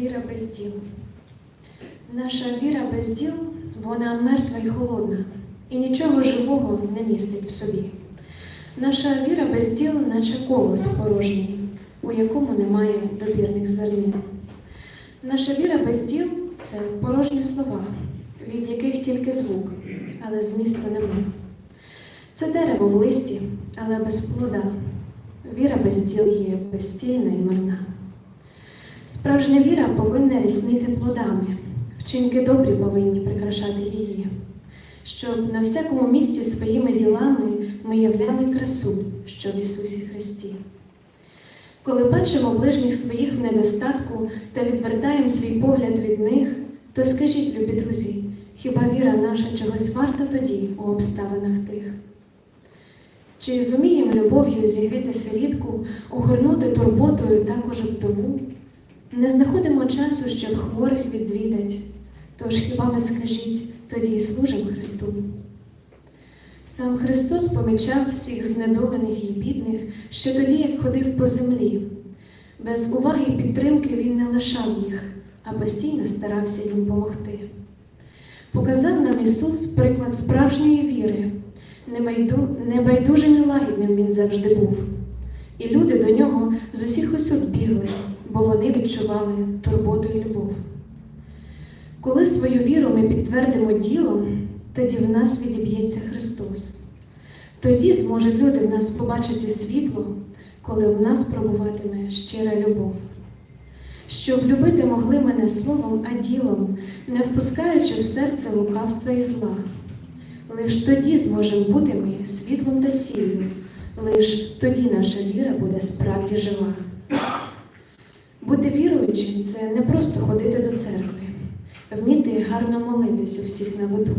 Віра без діл. Наша віра без діл, вона мертва і холодна, і нічого живого не містить в собі. Наша віра без діл, наче колос порожній, у якому немає добірних зернин. Наша віра без діл це порожні слова, від яких тільки звук, але змісту нема. Це дерево в листі, але без плода. Віра без діл є безстільна і марна. Справжня віра повинна ріснити плодами, вчинки добрі повинні прикрашати її, щоб на всякому місці своїми ділами ми являли красу, що в Ісусі Христі. Коли бачимо ближніх своїх в недостатку та відвертаємо свій погляд від них, то скажіть, любі друзі, хіба віра наша чогось варта тоді у обставинах тих? Чи зуміємо любов'ю зігріти сирітку, огорнути турботою також вдову? Не знаходимо часу, щоб хворих відвідать, тож хіба ми скажіть, тоді й служимо Христу. Сам Христос помічав всіх знедолених і бідних ще тоді, як ходив по землі. Без уваги і підтримки він не лишав їх, а постійно старався їм помогти. Показав нам Ісус приклад справжньої віри, Небайду- небайдужим і лагідним він завжди був. І люди до нього з усіх усюд бігли, бо вони відчували турботу і любов. Коли свою віру ми підтвердимо ділом, тоді в нас відіб'ється Христос. Тоді зможуть люди в нас побачити світло, коли в нас пробуватиме щира любов. Щоб любити могли мене словом, а ділом, не впускаючи в серце лукавства і зла. Лиш тоді зможемо бути ми світлом та сіллю, лиш тоді наша віра буде справді жива. Бути віруючим це не просто ходити до церкви, вміти гарно молитись у всіх на виду,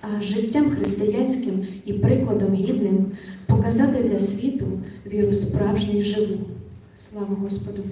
а життям християнським і прикладом гідним показати для світу віру справжню й живу. Слава Господу!